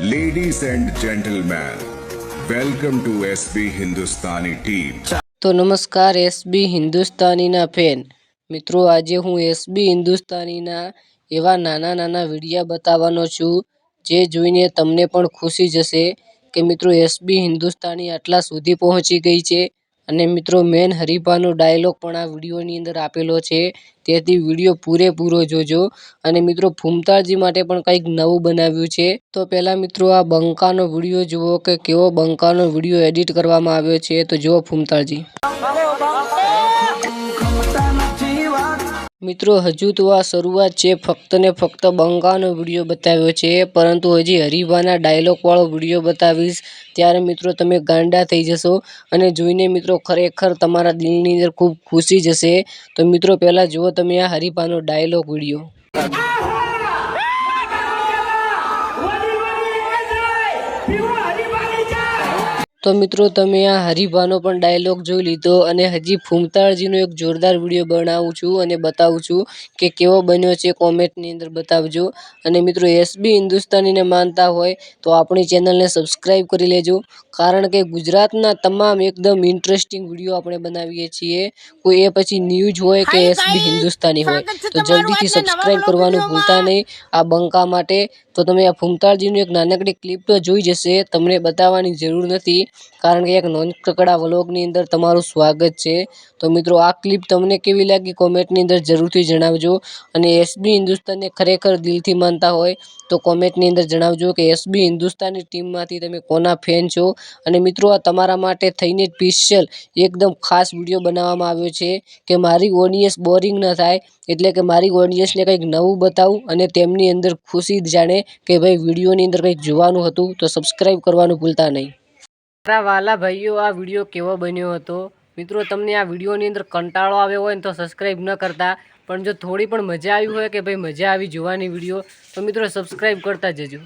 Ladies and gentlemen welcome to SB Hindustani team તો નમસ્કાર SB હિન્દુસ્તાનીના fan મિત્રો, આજે હું એસબી હિન્દુસ્તાનીના એવા નાના નાના વિડીયા બતાવવાનો છું, જે જોઈને તમને પણ ખુશી જશે કે મિત્રો એસબી હિન્દુસ્તાની આટલા સુધી પહોંચી ગઈ છે. અને મિત્રો, મેન હરીફાનો ડાયલોગ પણ આ વિડીયોની અંદર આપેલો છે. તેથી વીડિયો પૂરેપૂરો જોજો. અને મિત્રો ફૂમતાળજી માટે પણ કંઈક નવું બનાવ્યું છે. તો પહેલાં મિત્રો, આ બંકાનો વીડિયો જુઓ કે કેવો બંકાનો વીડિયો એડિટ કરવામાં આવ્યો છે. તો જુઓ ફૂમતાળજી મિત્રો, હજુ તો આ શરૂઆત છે. ફક્ત ને ફક્ત બંગાનો વીડિયો બતાવ્યો છે. પરંતુ હજી હરિભાના ડાયલોગવાળો વીડિયો બતાવીશ. ત્યારે મિત્રો, તમે ગાંડા થઈ જશો અને જોઈને મિત્રો, ખરેખર તમારા દિલની અંદર ખૂબ ખુશી જશે. તો મિત્રો, પહેલાં જુઓ તમે આ હરિભાનો ડાયલોગ વીડિયો. તો મિત્રો તમે આ હરિભાનો પણ ડાયલોગ જોઈ લીધો અને હજી ફૂમતાળજીનો એક જોરદાર વીડિયો બનાવું છું અને બતાવું છું કે કેવો બન્યો છે કોમેન્ટની અંદર બતાવજો. અને મિત્રો એસબી હિન્દુસ્તાનીને માનતા હોય તો આપણી ચેનલને સબસ્ક્રાઈબ કરી લેજો કારણ કે ગુજરાતના તમામ એકદમ ઇન્ટરેસ્ટિંગ વીડિયો આપણે બનાવીએ છીએ. કોઈ એ પછી ન્યૂઝ હોય કે એસબી હિન્દુસ્તાની હોય તો જલ્દીથી સબસ્ક્રાઈબ કરવાનું ભૂલતા નહીં. આ બંકા માટે તો તમે આ ફૂમતાળજીનું એક નાનકડી ક્લિપ તો જોઈ જશે તમને બતાવવાની જરૂર નથી. કારણ કે એક નોંધકડા વ્લોગની અંદર તમારું સ્વાગત છે. તો મિત્રો, આ ક્લિપ તમને કેવી લાગી કોમેન્ટની અંદર જરૂરથી જણાવજો. અને એસબી હિન્દુસ્તાનને ખરેખર દિલથી માનતા હોય તો કોમેન્ટની અંદર જણાવજો કે એસબી હિન્દુસ્તાની ટીમમાંથી તમે કોના ફેન છો? અને મિત્રો, આ તમારા માટે થઈને સ્પેશિયલ એકદમ ખાસ વીડિયો બનાવવામાં આવ્યો છે કે મારી ઓડિયન્સ બોરિંગ ન થાય, એટલે કે મારી ઓડિયન્સને કંઈક નવું બતાવું અને તેમની અંદર ખુશી જાણે કે ભાઈ, વિડીયોની અંદર કંઈક જોવાનું હતું. તો સબસ્ક્રાઈબ કરવાનું ભૂલતા નહીં. મારા વાલા ભાઈઓ, આ વીડિયો કેવો બન્યો હતો? મિત્રો, તમને આ વિડીયોની અંદર કંટાળો આવ્યો હોય ને તો સબસ્ક્રાઈબ ન કરતા. પણ જો થોડી પણ મજા આવી હોય કે ભાઈ મજા આવી જોવાની વીડિયો, તો મિત્રો સબસ્ક્રાઈબ કરતા જજો.